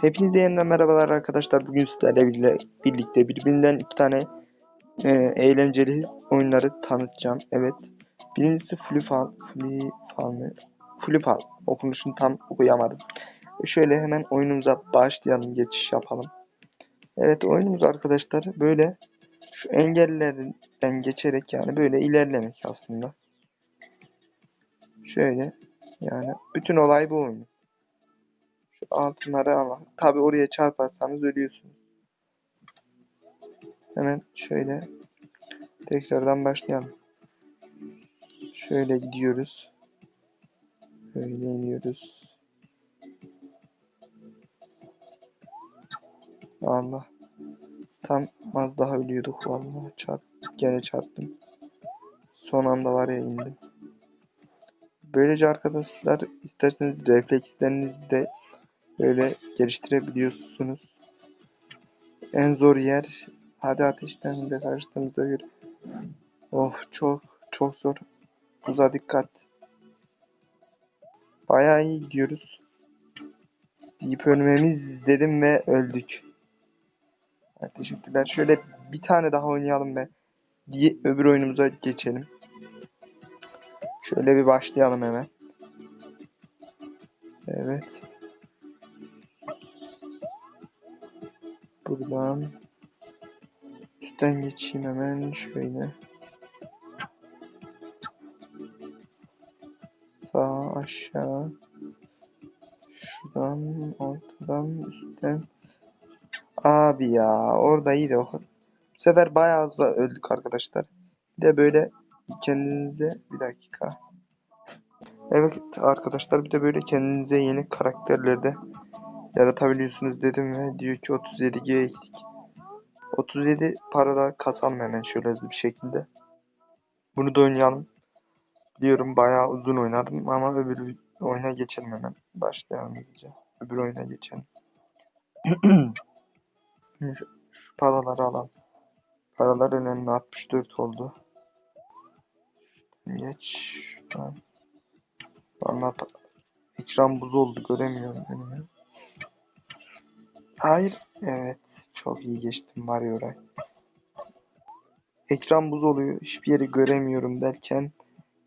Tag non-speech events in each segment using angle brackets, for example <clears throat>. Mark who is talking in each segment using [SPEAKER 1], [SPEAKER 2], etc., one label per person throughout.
[SPEAKER 1] Hepinize yeniden merhabalar arkadaşlar. Bugün sizlerle birlikte birbirinden iki tane e, eğlenceli oyunları tanıtacağım. Evet. Birincisi Flipal. Flipal mı? Flipal. Okunuşunu tam okuyamadım. E, Şöyle hemen oyunumuza başlayalım. Geçiş yapalım. Evet oyunumuz arkadaşlar böyle şu engellerden geçerek yani böyle ilerlemek aslında. Şöyle yani bütün olay bu oyun. Şu altınları ama tabi oraya çarparsanız ölüyorsunuz. Hemen şöyle tekrardan başlayalım. Şöyle gidiyoruz. Böyle iniyoruz. Allah. Tam az daha ölüyorduk vallahi. Çarp, gene çarptım. Son anda var ya indim. Böylece arkadaşlar isterseniz reflekslerinizi de böyle geliştirebiliyorsunuz. En zor yer hadi ateşten de karıştığımıza göre. Of çok çok zor. Buza dikkat. Bayağı iyi gidiyoruz. Deyip ölmemiz dedim ve öldük. Evet, teşekkürler. Şöyle bir tane daha oynayalım ve diye öbür oyunumuza geçelim. Şöyle bir başlayalım hemen. Evet. Buradan üstten geçeyim hemen şöyle. Sağ aşağı. Şuradan ortadan üstten. Abi ya orada iyi de o kadar. Bu sefer bayağı hızlı öldük arkadaşlar. Bir de böyle kendinize bir dakika. Evet arkadaşlar bir de böyle kendinize yeni karakterleri de yaratabiliyorsunuz dedim ve diyor ki 37G'ye gittik. 37 parada kasalım hemen şöyle hızlı bir şekilde. Bunu da oynayalım. Diyorum bayağı uzun oynadım ama öbür oyuna geçelim hemen. Başlayalım hızlıca. Öbür oyuna geçelim. <clears throat> şu, şu paraları alalım. Paralar önemli 64 oldu. Geç. Valla ekran buz oldu göremiyorum önümü. Hayır. Evet. Çok iyi geçtim var ya oraya. Ekran buz oluyor. Hiçbir yeri göremiyorum derken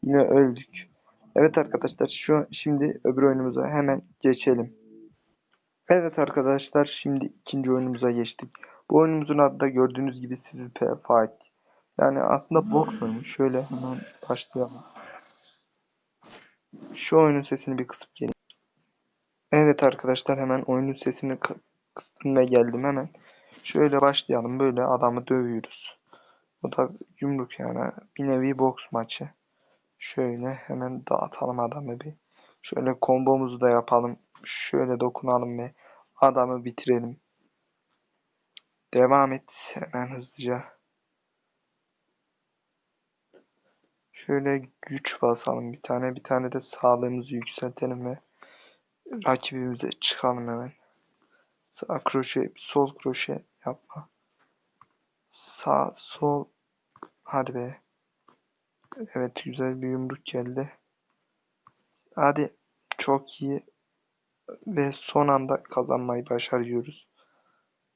[SPEAKER 1] yine öldük. Evet arkadaşlar şu şimdi öbür oyunumuza hemen geçelim. Evet arkadaşlar şimdi ikinci oyunumuza geçtik. Bu oyunumuzun adı da gördüğünüz gibi PvP Fight. Yani aslında box oyunu. Şöyle hemen başlayalım. Şu oyunun sesini bir kısıp geleyim. Evet arkadaşlar hemen oyunun sesini kı- kıstım ve geldim hemen. Şöyle başlayalım. Böyle adamı dövüyoruz. Bu da yumruk yani. Bir nevi boks maçı. Şöyle hemen dağıtalım adamı bir. Şöyle kombomuzu da yapalım. Şöyle dokunalım ve adamı bitirelim. Devam et hemen hızlıca. Şöyle güç basalım bir tane. Bir tane de sağlığımızı yükseltelim ve rakibimize çıkalım hemen. Sağ kroşe, sol kroşe yapma. Sağ, sol. Hadi be. Evet güzel bir yumruk geldi. Hadi. Çok iyi. Ve son anda kazanmayı başarıyoruz.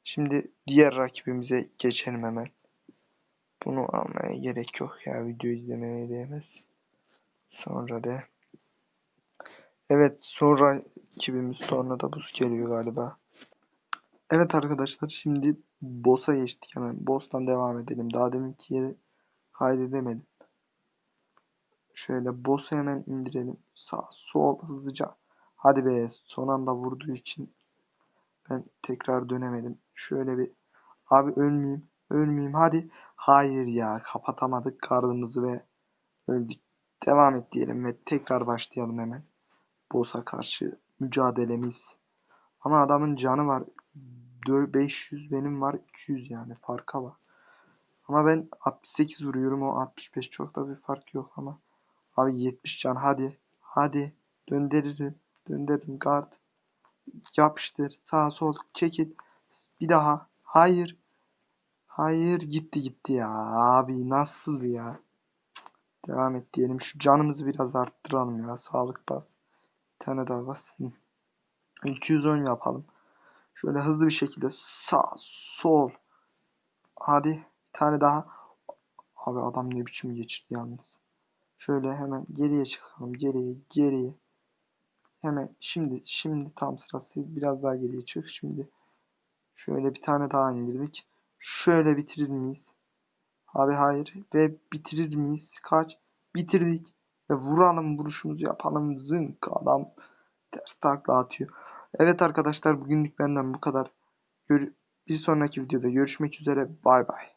[SPEAKER 1] Şimdi diğer rakibimize geçelim hemen. Bunu almaya gerek yok ya. Video izlemeye değmez. Sonra da. Evet son rakibimiz sonra da buz geliyor galiba. Evet arkadaşlar şimdi boss'a geçtik hemen. Boss'tan devam edelim. Daha deminki yeri kaydedemedim. Şöyle boss'u hemen indirelim. Sağ sol hızlıca. Hadi be son anda vurduğu için ben tekrar dönemedim. Şöyle bir abi ölmeyeyim. Ölmeyeyim hadi. Hayır ya kapatamadık karnımızı ve öldük. Devam et diyelim ve tekrar başlayalım hemen. Boss'a karşı mücadelemiz. Ama adamın canı var. Dö- 500 benim var 200 yani farka var. Ama ben 68 vuruyorum o 65 çok da bir fark yok ama. Abi 70 can hadi. Hadi. Döndürürüm. Döndürürüm guard. Yapıştır. Sağ sol çekil. Bir daha. Hayır. Hayır gitti gitti ya. Abi nasıl ya. Devam et diyelim. Şu canımızı biraz arttıralım ya. Sağlık bas. Bir tane daha bas. Hı. 210 yapalım. Şöyle hızlı bir şekilde sağ, sol. Hadi bir tane daha. Abi adam ne biçim geçti yalnız. Şöyle hemen geriye çıkalım. Geriye, geriye. Hemen şimdi, şimdi tam sırası. Biraz daha geriye çık. Şimdi şöyle bir tane daha indirdik. Şöyle bitirir miyiz? Abi hayır. Ve bitirir miyiz? Kaç? Bitirdik. Ve vuralım vuruşumuzu yapalım. Zınk adam ters takla atıyor. Evet arkadaşlar bugünlük benden bu kadar. Bir sonraki videoda görüşmek üzere. Bay bay.